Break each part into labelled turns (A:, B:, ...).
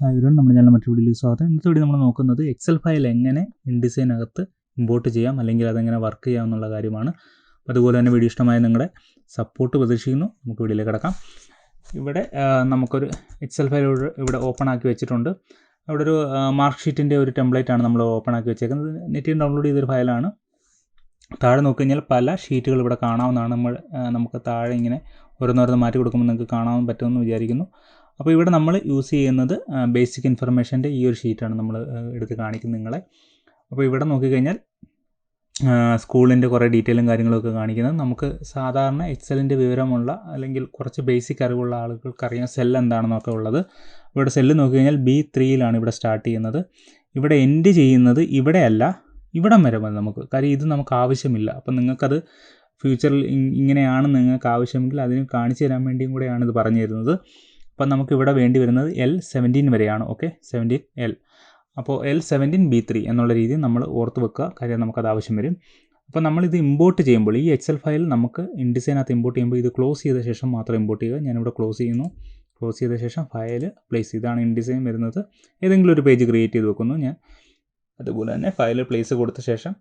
A: ഇവരും നമ്മുടെ ചാനൽ മറ്റു വീഡിയോയിലേക്ക് സ്വാഗതം. ഇന്നത്തെ വീഡിയോ നമ്മൾ നോക്കുന്നത് എക്സൽ ഫയൽ എങ്ങനെ ഇൻഡിസൈനകത്ത് ഇമ്പോർട്ട് ചെയ്യാം അല്ലെങ്കിൽ അതെങ്ങനെ വർക്ക് ചെയ്യാം എന്നുള്ള കാര്യമാണ്. അതുപോലെ തന്നെ വീഡിയോ ഇഷ്ടമായ നിങ്ങളുടെ സപ്പോർട്ട് പ്രതീക്ഷിക്കുന്നു. നമുക്ക് വീഡിയോയിലേക്ക് കിടക്കാം. ഇവിടെ നമുക്കൊരു എക്സൽ ഫയൽ ഇവിടെ- ഓപ്പൺ ആക്കി വെച്ചിട്ടുണ്ട്. അവിടെ ഒരു മാർക്ക് ഷീറ്റിന്റെ ഒരു ടെംപ്ലേറ്റ് ആണ് നമ്മൾ ഓപ്പൺ ആക്കി വെച്ചേക്കുന്നത്. നെറ്റിൽ ഡൗൺലോഡ് ചെയ്തൊരു ഫയലാണ് താഴെ നോക്കി കഴിഞ്ഞാൽ പല ഷീറ്റുകൾ ഇവിടെ കാണാവുന്നതാണ്. നമ്മൾ നമുക്ക് താഴെ ഇങ്ങനെ ഓരോന്നോരോന്ന് മാറ്റി കൊടുക്കുമ്പോൾ നിങ്ങൾക്ക് കാണാൻ പറ്റുമെന്ന് വിചാരിക്കുന്നു. അപ്പോൾ ഇവിടെ നമ്മൾ യൂസ് ചെയ്യുന്നത് ബേസിക് ഇൻഫർമേഷന്റെ ഈ ഒരു ഷീറ്റാണ് നമ്മൾ എടുത്ത് കാണിക്കുന്നത് നിങ്ങളെ. അപ്പോൾ ഇവിടെ നോക്കിക്കഴിഞ്ഞാൽ സ്കൂളിന്റെ കുറേ ഡീറ്റെയിലും കാര്യങ്ങളൊക്കെ കാണിക്കുന്നത്. നമുക്ക് സാധാരണ എക്സലിന്റെ വിവരമുള്ള അല്ലെങ്കിൽ കുറച്ച് ബേസിക് അറിവുള്ള ആളുകൾക്കറിയാം സെൽ എന്താണെന്നൊക്കെ ഉള്ളത്. ഇവിടെ സെല്ല് നോക്കിക്കഴിഞ്ഞാൽ ബി ത്രീയിലാണ് ഇവിടെ സ്റ്റാർട്ട് ചെയ്യുന്നത്. ഇവിടെ എൻഡ് ചെയ്യുന്നത് ഇവിടെയല്ല ഇവിടം വരെ മതി നമുക്ക്. കാര്യം ഇത് നമുക്ക് ആവശ്യമില്ല. അപ്പം നിങ്ങൾക്കത് ഫ്യൂച്ചറിൽ ഇങ്ങനെയാണ് നിങ്ങൾക്ക് ആവശ്യമെങ്കിൽ അതിന് കാണിച്ചു തരാൻ വേണ്ടിയും കൂടെയാണ് ഇത് പറഞ്ഞു തരുന്നത് അപ്പം നമുക്ക് ഇവിടെ വേണ്ടി വരുന്നത് എൽ സെവന്റീൻ വരെയാണ് ഓക്കെ സെവന്റീൻ എൽ അപ്പോൾ എൽ സെവന്റീൻ ബി ത്രീ എന്നുള്ള രീതിയിൽ നമ്മൾ ഓർത്ത് വെക്കുക. കാര്യം നമുക്കത് ആവശ്യം വരും. അപ്പോൾ നമ്മളിത് ഇമ്പോർട്ട് ചെയ്യുമ്പോൾ ഈ എക്സൽ ഫയൽ നമുക്ക് ഇൻഡിസൈനകത്ത് ഇമ്പോർട്ട് ചെയ്യുമ്പോൾ ഇത് ക്ലോസ് ചെയ്ത ശേഷം മാത്രം ഇമ്പോർട്ട് ചെയ്യുക. ഞാനിവിടെ ക്ലോസ് ചെയ്യുന്നു. ക്ലോസ് ചെയ്ത ശേഷം ഫയൽ പ്ലേസ് ഇതാണ് ഇൻഡിസൈൻ വരുന്നത്. ഏതെങ്കിലും ഒരു പേജ് ക്രിയേറ്റ് ചെയ്ത് വെക്കുന്നു ഞാൻ. അതുപോലെ തന്നെ ഫയൽ പ്ലേസ് കൊടുത്ത ശേഷം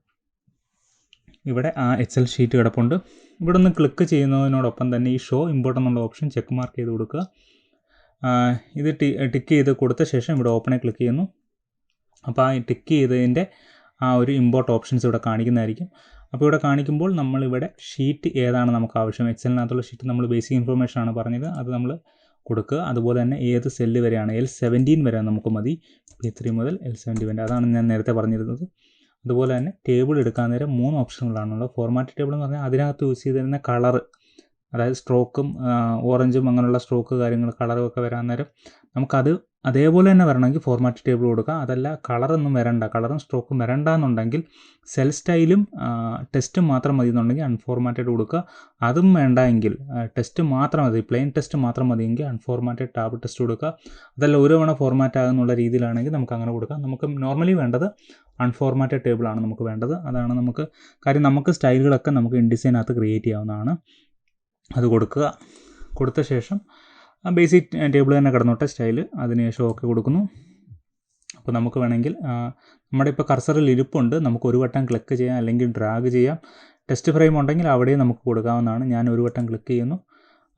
A: ഇവിടെ ആ എക്സൽ ഷീറ്റ് കിടപ്പുണ്ട്. ഇവിടെ ഒന്ന് ക്ലിക്ക് ചെയ്യുന്നതിനോടൊപ്പം തന്നെ ഈ ഷോ ഇമ്പോർട്ടന്റ് എന്നുള്ള ഓപ്ഷൻ ചെക്ക് മാർക്ക് ചെയ്ത് കൊടുക്കുക. ഇത് ടിക്ക് ചെയ്ത് കൊടുത്ത ശേഷം ഇവിടെ ഓപ്പണെ ക്ലിക്ക് ചെയ്യുന്നു. അപ്പോൾ ആ ടിക്ക് ചെയ്തതിന്റെ ആ ഒരു ഇമ്പോർട്ട് ഓപ്ഷൻസ് ഇവിടെ കാണിക്കുന്നതായിരിക്കും. അപ്പോൾ ഇവിടെ കാണിക്കുമ്പോൾ നമ്മളിവിടെ ഷീറ്റ് ഏതാണ് നമുക്ക് ആവശ്യം? എക്സലിനകത്തുള്ള ഷീറ്റ് നമ്മൾ ബേസിക് ഇൻഫർമേഷൻ ആണ് പറഞ്ഞത്. അത് നമ്മൾ കൊടുക്കുക. അതുപോലെ തന്നെ ഏത് സെല്ല് വരെയാണ്? എൽ സെവന്റീൻ വരെ നമുക്ക് മതി. പി ത്രീ മുതൽ എൽ സെവന്റി വരെ. അതാണ് ഞാൻ നേരത്തെ പറഞ്ഞിരുന്നത്. അതുപോലെ തന്നെ ടേബിൾ എടുക്കാൻ നേരം മൂന്ന് ഓപ്ഷനുകളാണുള്ളത് ഫോർമാറ്റ് ടേബിൾ എന്ന് പറഞ്ഞാൽ അതിനകത്ത് യൂസ് ചെയ്തിരുന്ന കളറ് അതായത് സ്ട്രോക്കും ഓറഞ്ചും അങ്ങനെയുള്ള സ്ട്രോക്ക് കാര്യങ്ങൾ കളറും ഒക്കെ വരാൻ നേരം നമുക്കത് അതേപോലെ തന്നെ വരണമെങ്കിൽ ഫോർമാറ്റ് ടേബിൾ കൊടുക്കുക. അതല്ല കളറൊന്നും വരണ്ട. കളറും സ്ട്രോക്കും വരണ്ട എന്നുണ്ടെങ്കിൽ സെൽ സ്റ്റൈലും ടെസ്റ്റും മാത്രം മതി എന്നുണ്ടെങ്കിൽ അൺഫോർമാറ്റഡ് കൊടുക്കുക. അതും വേണ്ട എങ്കിൽ ടെസ്റ്റ് മാത്രം മതി. പ്ലെയിൻ ടെസ്റ്റ് മാത്രം മതിയെങ്കിൽ അൺഫോർമാറ്റഡ് ടാബ് ടെസ്റ്റ് കൊടുക്കുക. അതല്ല ഒരു തവണ ഫോർമാറ്റ് ആകുന്നുള്ള രീതിയിലാണെങ്കിൽ നമുക്ക് അങ്ങനെ കൊടുക്കാം. നമുക്ക് നോർമലി വേണ്ടത് അൺഫോർമാറ്റഡ് ടേബിളാണ് നമുക്ക് വേണ്ടത്. അതാണ് നമുക്ക് കാര്യം നമുക്ക് സ്റ്റൈലുകളൊക്കെ നമുക്ക് ഇൻഡിസൈനകത്ത് ക്രിയേറ്റ് ചെയ്യാവുന്നതാണ്. അത് കൊടുക്കുക. കൊടുത്ത ശേഷം ബേസിക് ടേബിൾ തന്നെ കിടന്നോട്ടെ സ്റ്റൈൽ അതിനുശേഷം ഓക്കെ കൊടുക്കുന്നു. അപ്പോൾ നമുക്ക് വേണമെങ്കിൽ നമ്മുടെ ഇപ്പോൾ കർസറിൽ ഇരിപ്പുണ്ട്. നമുക്ക് ഒരു വട്ടം ക്ലിക്ക് ചെയ്യാം അല്ലെങ്കിൽ ഡ്രാഗ് ചെയ്യാം. ടെസ്റ്റ് ഫ്രെയിം ഉണ്ടെങ്കിൽ അവിടെയും നമുക്ക് കൊടുക്കാവുന്നതാണ്. ഞാൻ ഒരു വട്ടം ക്ലിക്ക് ചെയ്യുന്നു.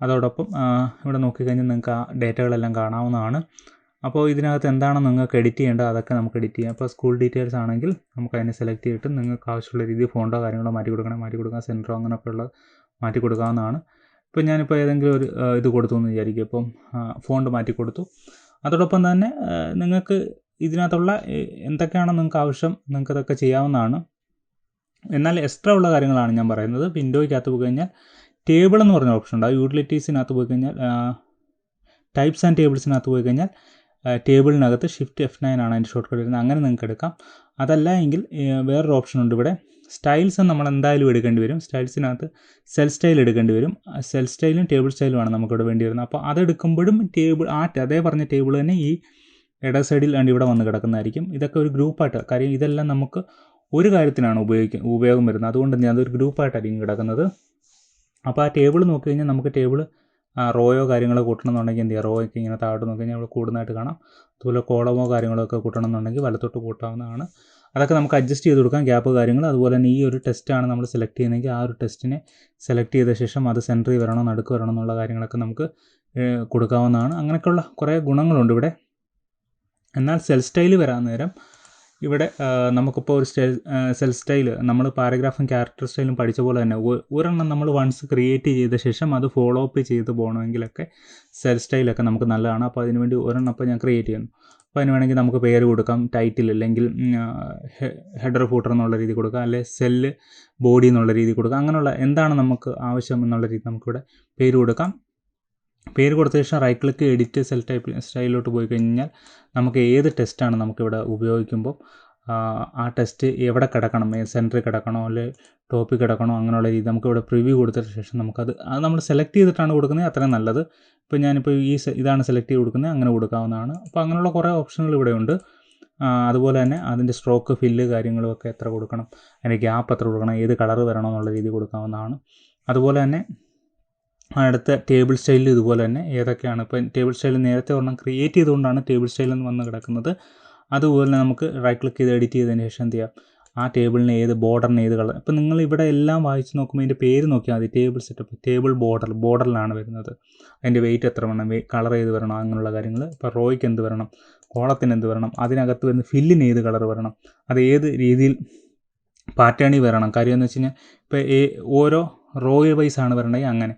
A: അതോടൊപ്പം ഇവിടെ നോക്കിക്കഴിഞ്ഞാൽ നിങ്ങൾക്ക് ആ ഡേറ്റകളെല്ലാം കാണാവുന്നതാണ്. അപ്പോൾ ഇതിനകത്ത് എന്താണ് നിങ്ങൾക്ക് എഡിറ്റ് ചെയ്യേണ്ടത്? അതൊക്കെ നമുക്ക് എഡിറ്റ് ചെയ്യാം. അപ്പോൾ സ്കൂൾ ഡീറ്റെയിൽസ് ആണെങ്കിൽ നമുക്ക് അതിനെ സെലക്ട് ചെയ്തിട്ട് നിങ്ങൾക്ക് ആവശ്യമുള്ള രീതിയിൽ ഫോണ്ടോ കാര്യങ്ങളോ മാറ്റി കൊടുക്കണം മാറ്റി കൊടുക്കാം സെന്ററോ അങ്ങനെയൊക്കെയുള്ള മാറ്റി കൊടുക്കാവുന്നതാണ് ഇപ്പോൾ ഞാനിപ്പോൾ ഏതെങ്കിലും ഒരു ഇത് കൊടുത്തു എന്ന് വിചാരിക്കും. ഇപ്പം ഫോണ്ട് മാറ്റി കൊടുത്തു. അതോടൊപ്പം തന്നെ നിങ്ങൾക്ക് ഇതിനകത്തുള്ള എന്തൊക്കെയാണ് നിങ്ങൾക്ക് ആവശ്യം നിങ്ങൾക്ക് അതൊക്കെ ചെയ്യാവുന്നതാണ്. എന്നാൽ എക്സ്ട്രാ ഉള്ള കാര്യങ്ങളാണ് ഞാൻ പറയുന്നത്. വിൻഡോയ്ക്കകത്ത് പോയി കഴിഞ്ഞാൽ ടേബിൾ എന്ന് പറഞ്ഞ ഓപ്ഷൻ ഉണ്ട്. ആ യൂട്ടിലിറ്റീസിനകത്ത് പോയി കഴിഞ്ഞാൽ ടൈപ്സ് ആൻഡ് ടേബിൾസിനകത്ത് പോയി കഴിഞ്ഞാൽ ടേബിളിനകത്ത് ഷിഫ്റ്റ് എഫ് നയൻ ആണ് അതിന്റെ ഷോർട്ട് കട്ട് വരുന്നത്. അങ്ങനെ നിങ്ങൾക്ക് എടുക്കാം. അതല്ല എങ്കിൽ വേറൊരു ഓപ്ഷൻ ഉണ്ട് ഇവിടെ. സ്റ്റൈൽസ് നമ്മൾ എന്തായാലും എടുക്കേണ്ടി വരും. സ്റ്റൈൽസിനകത്ത് സെൽ സ്റ്റൈൽ എടുക്കേണ്ടി വരും. സെൽ സ്റ്റൈലും ടേബിൾ സ്റ്റൈലും ആണ് നമുക്കിവിടെ വേണ്ടി വരുന്നത് അപ്പോൾ അതെടുക്കുമ്പോഴും ടേബിൾ ആ അതേ പറഞ്ഞ ടേബിൾ തന്നെ ഈ ഇട സൈഡിൽ ആണ് ഇവിടെ വന്ന് കിടക്കുന്നതായിരിക്കും. ഇതൊക്കെ ഒരു ഗ്രൂപ്പായിട്ട് കാര്യം ഇതെല്ലാം നമുക്ക് ഒരു കാര്യത്തിനാണ് ഉപയോഗിക്കുക ഉപയോഗം വരുന്നത്. അതുകൊണ്ട് തന്നെ അതൊരു ഗ്രൂപ്പായിട്ടായിരിക്കും കിടക്കുന്നത്. അപ്പോൾ ആ ടേബിൾ നോക്കി കഴിഞ്ഞാൽ നമുക്ക് ടേബിൾ റോയോ കാര്യങ്ങളോ കൂട്ടണമെന്നുണ്ടെങ്കിൽ എന്ത് ചെയ്യുക റോ ഇങ്ങനെ താഴോട്ട് നോക്കി കഴിഞ്ഞാൽ അവിടെ കൂടുന്നതായിട്ട് കാണാം. അതുപോലെ കോളമോ കാര്യങ്ങളോ ഒക്കെ കൂട്ടണമെന്നുണ്ടെങ്കിൽ വലത്തോട്ട് കൂട്ടാവുന്നതാണ്. അതൊക്കെ നമുക്ക് അഡ്ജസ്റ്റ് ചെയ്ത് കൊടുക്കാം. ഗ്യാപ്പ് കാര്യങ്ങൾ. അതുപോലെ തന്നെ ഈ ഒരു ടെസ്റ്റാണ് നമ്മൾ സെലക്ട് ചെയ്യുന്നതെങ്കിൽ ആ ഒരു ടെസ്റ്റിനെ സെലക്ട് ചെയ്ത ശേഷം അത് സെന്ററിൽ വരണോ നടുക്ക് വരണോ എന്നുള്ള കാര്യങ്ങളൊക്കെ നമുക്ക് കൊടുക്കാവുന്നതാണ്. അങ്ങനെയൊക്കെയുള്ള കുറേ ഗുണങ്ങളുണ്ട് ഇവിടെ. എന്നാൽ സെൽ സ്റ്റൈൽ വരാൻ നേരം ഇവിടെ നമുക്കിപ്പോൾ ഒരു സ്റ്റൈൽ സെൽ സ്റ്റൈൽ നമ്മൾ പാരഗ്രാഫും ക്യാരക്ടർ സ്റ്റൈലും പഠിച്ച പോലെ തന്നെ ഒരെണ്ണം നമ്മൾ വൺസ് ക്രിയേറ്റ് ചെയ്ത ശേഷം അത് ഫോളോ അപ്പ് ചെയ്ത് പോകണമെങ്കിലൊക്കെ സെൽ സ്റ്റൈലൊക്കെ നമുക്ക് നല്ലതാണ്. അപ്പോൾ അതിനുവേണ്ടി ഒരെണ്ണം അപ്പോൾ ഞാൻ ക്രിയേറ്റ് ചെയ്യുന്നു. അപ്പോൾ അതിന് വേണമെങ്കിൽ നമുക്ക് പേര് കൊടുക്കാം ടൈറ്റിൽ അല്ലെങ്കിൽ ഹെഡർ ഫൂട്ടർ എന്നുള്ള രീതി കൊടുക്കാം അല്ലെങ്കിൽ സെല്ല് ബോഡി എന്നുള്ള രീതി കൊടുക്കാം അങ്ങനെയുള്ള എന്താണ് നമുക്ക് ആവശ്യം എന്നുള്ള രീതി നമുക്കിവിടെ പേര് കൊടുക്കാം. പേര് കൊടുത്ത ശേഷം right click edit cell type സ്റ്റൈലിലോട്ട് പോയി കഴിഞ്ഞാൽ നമുക്ക് ഏത് ടെസ്റ്റാണ് നമുക്കിവിടെ ഉപയോഗിക്കുമ്പോൾ ആ, ടെസ്റ്റ് എവിടെ കിടക്കണം? സെന്ററിൽ കിടക്കണോ? അല്ലെ ടോപ്പിൽ കിടക്കണോ? അങ്ങനെയുള്ള രീതി നമുക്ക് ഇവിടെ പ്രിവ്യൂ കൊടുത്തതിന് ശേഷം നമുക്കത് അത് നമ്മൾ സെലക്ട് ചെയ്തിട്ടാണ് കൊടുക്കുന്നത്. അത്രയും നല്ലത്. ഇപ്പോൾ ഞാനിപ്പോൾ ഈ ഇതാണ് സെലക്ട് ചെയ്ത് കൊടുക്കുന്നത്. അങ്ങനെ കൊടുക്കാവുന്നതാണ്. അപ്പോൾ അങ്ങനെയുള്ള കുറേ ഓപ്ഷനുകൾ ഇവിടെ ഉണ്ട് അതുപോലെ തന്നെ അതിന്റെ സ്ട്രോക്ക് ഫില്ല് കാര്യങ്ങളും ഒക്കെ എത്ര കൊടുക്കണം? അതിന്റെ ഗ്യാപ്പ് എത്ര കൊടുക്കണം? ഏത് കളർ വരണം എന്നുള്ള രീതി കൊടുക്കാവുന്നതാണ്. അതുപോലെ തന്നെ അടുത്ത ടേബിൾ സ്റ്റൈലിൽ ഇതുപോലെ തന്നെ ഏതൊക്കെയാണ്? ഇപ്പം ടേബിൾ സ്റ്റൈൽ നേരത്തെ ഒരെണ്ണം ക്രിയേറ്റ് ചെയ്തുകൊണ്ടാണ് ടേബിൾ സ്റ്റൈൽ എന്ന് വന്ന് കിടക്കുന്നത്. അതുപോലെ തന്നെ നമുക്ക് റൈറ്റ് ക്ലിക്ക് ചെയ്ത് എഡിറ്റ് ചെയ്തതിന് ശേഷം എന്ത് ചെയ്യാം? ആ ടേബിളിന് ഏത് ബോർഡറിന് ഏത് കളർ ഇപ്പം നിങ്ങൾ ഇവിടെ എല്ലാം വായിച്ച് നോക്കുമ്പോൾ ഇതിന്റെ പേര് നോക്കിയാൽ മതി. ടേബിൾ സെറ്റപ്പ് ടേബിൾ ബോർഡർ ബോർഡറിലാണ് വരുന്നത്. അതിന്റെ വെയിറ്റ് എത്ര വേണം കളർ ഏത് വരണം? അങ്ങനെയുള്ള കാര്യങ്ങൾ. ഇപ്പോൾ റോയ്ക്ക് എന്ത് വരണം? കോളത്തിന് എന്ത് വരണം? അതിനകത്ത് വരുന്ന ഫില്ലിന് ഏത് കളർ വരണം? അത് ഏത് രീതിയിൽ പാറ്റേണിൽ വരണം? കാര്യം എന്ന് വെച്ച് കഴിഞ്ഞാൽ ഇപ്പോൾ ഓരോ റോയ് വൈസ് ആണ് വരണമെങ്കിൽ അങ്ങനെ.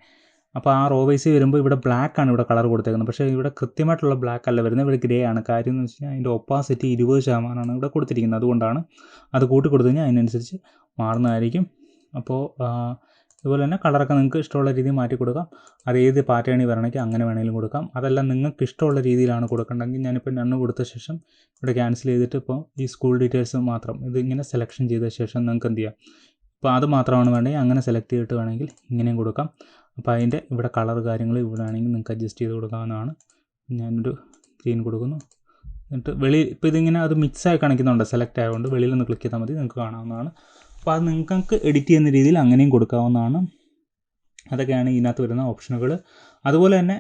A: അപ്പോൾ ആ റോ വൈസ് വരുമ്പോൾ ഇവിടെ ബ്ലാക്ക് ആണ് ഇവിടെ കളർ കൊടുത്തേക്കുന്നത്. പക്ഷേ ഇവിടെ കൃത്യമായിട്ടുള്ള ബ്ലാക്ക് അല്ല വരുന്നത്. ഇവിടെ ഗ്രേ ആണ്. കാര്യം എന്ന് വെച്ച് കഴിഞ്ഞാൽ അതിന്റെ ഒപ്പാസിറ്റി ഇരുപത് ശതമാനമാണ് ഇവിടെ കൊടുത്തിരിക്കുന്നത്. അതുകൊണ്ടാണ് അത് കൂട്ടി കൊടുത്തു കഴിഞ്ഞാൽ അതിനനുസരിച്ച് മാറുന്നതായിരിക്കും. അപ്പോൾ ഇതുപോലെ തന്നെ കളറൊക്കെ നിങ്ങൾക്ക് ഇഷ്ടമുള്ള രീതിയിൽ മാറ്റി കൊടുക്കാം. അത് ഏത് പാറ്റേണിൽ വരണമെങ്കിൽ അങ്ങനെ വേണമെങ്കിലും കൊടുക്കാം. അതെല്ലാം നിങ്ങൾക്ക് ഇഷ്ടമുള്ള രീതിയിലാണ് കൊടുക്കേണ്ടതെങ്കിൽ ഞാനിപ്പോൾ നണ്ണ് കൊടുത്ത ശേഷം ഇവിടെ ക്യാൻസൽ ചെയ്തിട്ട് ഇപ്പോൾ ഈ സ്കൂൾ ഡീറ്റെയിൽസ് മാത്രം ഇതിങ്ങനെ സെലക്ഷൻ ചെയ്ത ശേഷം നിങ്ങൾക്ക് എന്ത് ചെയ്യാം? ഇപ്പോൾ അത് മാത്രമാണ് വേണമെങ്കിൽ അങ്ങനെ സെലക്ട് ചെയ്തിട്ട് വേണമെങ്കിൽ ഇങ്ങനെയും കൊടുക്കാം. അപ്പോൾ അതിന്റെ ഇവിടെ കളർ കാര്യങ്ങൾ ഇവിടെ ആണെങ്കിൽ നിങ്ങൾക്ക് അഡ്ജസ്റ്റ് ചെയ്ത് കൊടുക്കാവുന്നതാണ്. ഞാനൊരു ഗ്രീൻ കൊടുക്കുന്നു. എന്നിട്ട് വെളിയിൽ ഇപ്പോൾ ഇതിങ്ങനെ അത് മിക്സായി കാണിക്കുന്നുണ്ട് സെലക്ട് ആയതുകൊണ്ട് വെളിയിൽ നിന്ന് ക്ലിക്ക് ചെയ്താൽ മതി നിങ്ങൾക്ക് കാണാവുന്നതാണ്. അപ്പോൾ അത് നിങ്ങൾക്ക് എഡിറ്റ് ചെയ്യുന്ന രീതിയിൽ അങ്ങനെയും കൊടുക്കാവുന്നതാണ്. അതൊക്കെയാണ് ഇതിനകത്ത് വരുന്ന ഓപ്ഷനുകൾ അതുപോലെ തന്നെ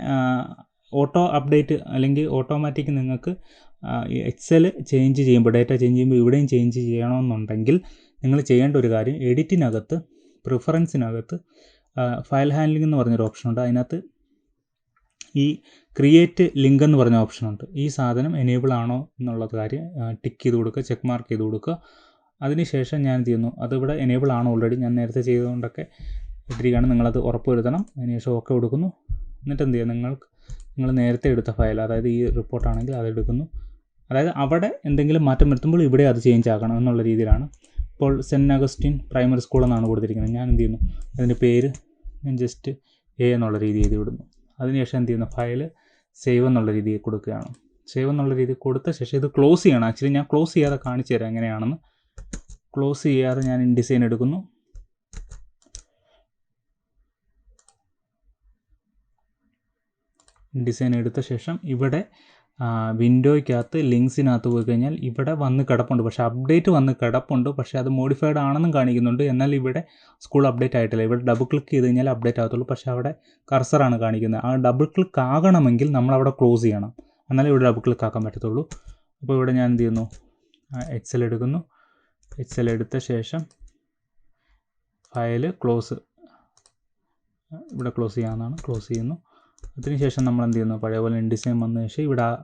A: ഓട്ടോ അപ്ഡേറ്റ് അല്ലെങ്കിൽ ഓട്ടോമാറ്റിക് നിങ്ങൾക്ക് എക്സൽ ചേഞ്ച് ചെയ്യുമ്പോൾ ഡേറ്റ ചേഞ്ച് ചെയ്യുമ്പോൾ ഇവിടെയും ചേഞ്ച് ചെയ്യണമെന്നുണ്ടെങ്കിൽ നിങ്ങൾ ചെയ്യേണ്ട ഒരു കാര്യം എഡിറ്റിനകത്ത് പ്രിഫറൻസിനകത്ത് ഫയൽ ഹാൻഡ്ലിംഗ് എന്ന് പറഞ്ഞൊരു ഓപ്ഷനുണ്ട് അതിനകത്ത് ഈ ക്രിയേറ്റ് ലിങ്ക് എന്ന് പറഞ്ഞ ഓപ്ഷനുണ്ട് ഈ സാധനം എനേബിൾ ആണോ എന്നുള്ള കാര്യം ടിക്ക് ചെയ്ത് കൊടുക്കുക ചെക്ക് മാർക്ക് ചെയ്ത് കൊടുക്കുക. അതിനുശേഷം ഞാൻ ചെയ്യുന്നു? അതിവിടെ എനേബിൾ ആണ് ഓൾറെഡി ഞാൻ നേരത്തെ ചെയ്തുകൊണ്ടൊക്കെ ഇട്ടിരിക്കുകയാണ്. നിങ്ങളത് ഉറപ്പുവരുത്തണം. അതിനുശേഷം ഓക്കെ കൊടുക്കുന്നു. എന്നിട്ട് എന്ത് ചെയ്യുക നിങ്ങൾ നിങ്ങൾ നേരത്തെ എടുത്ത ഫയൽ അതായത് ഈ റിപ്പോർട്ടാണെങ്കിൽ അതെടുക്കുന്നു അതായത് അവിടെ എന്തെങ്കിലും മാറ്റം വരുത്തുമ്പോൾ ഇവിടെ അത് ചേഞ്ച് ആക്കണം എന്നുള്ള രീതിയിലാണ്. ഇപ്പോൾ സെന്റ് അഗസ്റ്റിൻ പ്രൈമറി സ്കൂൾ എന്നാണ് കൊടുത്തിരിക്കുന്നത്. ഞാൻ എന്ത് ചെയ്യുന്നു? അതിന്റെ പേര് ഞാൻ ജസ്റ്റ് എ എന്നുള്ള രീതി എഴുതി വിടുന്നു അതിനുശേഷം എന്ത് ചെയ്യുന്നു? ഫയൽ സേവ് എന്നുള്ള രീതിയിൽ കൊടുക്കുകയാണ്. സേവ് എന്നുള്ള രീതി കൊടുത്ത ശേഷം ഇത് ക്ലോസ് ചെയ്യണം. ആക്ച്വലി ഞാൻ ക്ലോസ് ചെയ്യാതെ കാണിച്ചു തരാം എങ്ങനെയാണെന്ന്. ക്ലോസ് ചെയ്യാതെ ഞാൻ ഇൻഡിസൈൻ എടുക്കുന്നു. ഡിസൈൻ എടുത്ത ശേഷം ഇവിടെ വിൻഡോയ്ക്കകത്ത് ലിങ്ക്സിനകത്ത് പോയി കഴിഞ്ഞാൽ ഇവിടെ വന്ന് കിടപ്പുണ്ട്. പക്ഷേ അപ്ഡേറ്റ് വന്ന് കിടപ്പുണ്ട്. പക്ഷേ അത് മോഡിഫൈഡ് ആണെന്നും കാണിക്കുന്നുണ്ട്. എന്നാൽ ഇവിടെ സ്കൂൾ അപ്ഡേറ്റ് ആയിട്ടില്ല. ഇവിടെ ഡബിൾ ക്ലിക്ക് ചെയ്ത് കഴിഞ്ഞാൽ അപ്ഡേറ്റ് ആകത്തുള്ളൂ. പക്ഷേ അവിടെ കർസറാണ് കാണിക്കുന്നത്. ആ ഡബിൾ ക്ലിക്ക് ആകണമെങ്കിൽ നമ്മൾ അവിടെ ക്ലോസ് ചെയ്യണം. എന്നാലേ ഇവിടെ ഡബിൾ ക്ലിക്ക് ആക്കാൻ പറ്റത്തുള്ളൂ. അപ്പോൾ ഇവിടെ ഞാൻ എന്ത് ചെയ്യുന്നു? എക്സൽ എടുക്കുന്നു. എക്സൽ എടുത്ത ശേഷം ഫയൽ ക്ലോസ് ഇവിടെ ക്ലോസ് ചെയ്യാവുന്നതാണ്. ക്ലോസ് ചെയ്യുന്നു. അതിനുശേഷം നമ്മൾ എന്ത് ചെയ്യുന്നു? പഴയ പോലെ ഇൻഡിസൈൻ വന്ന ശേഷം ഇവിടെ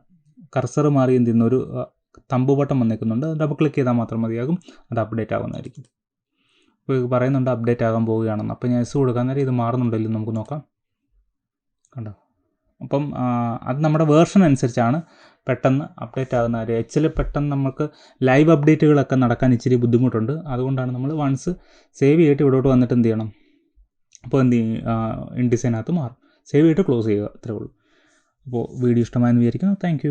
A: കർസർ മാറി എന്ത് ചെയ്യുന്ന ഒരു തമ്പ് ബട്ടൺ വന്നേക്കുന്നുണ്ട് ഡബിൾ ക്ലിക്ക് ചെയ്താൽ മാത്രം മതിയാകും. അത് അപ്ഡേറ്റ് ആകുന്നതായിരിക്കും. ഇപ്പോൾ ഇത് പറയുന്നുണ്ട് അപ്ഡേറ്റ് ആകാൻ പോവുകയാണെന്ന്. അപ്പോൾ ഞാൻ എസ് കൊടുക്കാൻ നേരം ഇത് മാറുന്നുണ്ടല്ലോ നമുക്ക് നോക്കാം. കണ്ടോ? അപ്പം അത് നമ്മുടെ വേർഷൻ അനുസരിച്ചാണ് പെട്ടെന്ന് അപ്ഡേറ്റ് ആകുന്ന കാര്യം. എച്ചിൽ പെട്ടെന്ന് നമുക്ക് ലൈവ് അപ്ഡേറ്റുകളൊക്കെ നടക്കാൻ ഇച്ചിരി ബുദ്ധിമുട്ടുണ്ട്. അതുകൊണ്ടാണ് നമ്മൾ വൺസ് സേവ് ചെയ്തിട്ട് ഇവിടോട്ട് വന്നിട്ട് എന്ത് ചെയ്യണം? അപ്പോൾ എന്ത് ഇൻഡിസൈനകത്ത് മാറും. സേവ് ചെയ്തിട്ട് ക്ലോസ് ചെയ്യുക. അത്രേ ഉള്ളൂ. അപ്പോൾ വീഡിയോ ഇഷ്ടമായെന്ന് വിചാരിക്കുന്നു. താങ്ക്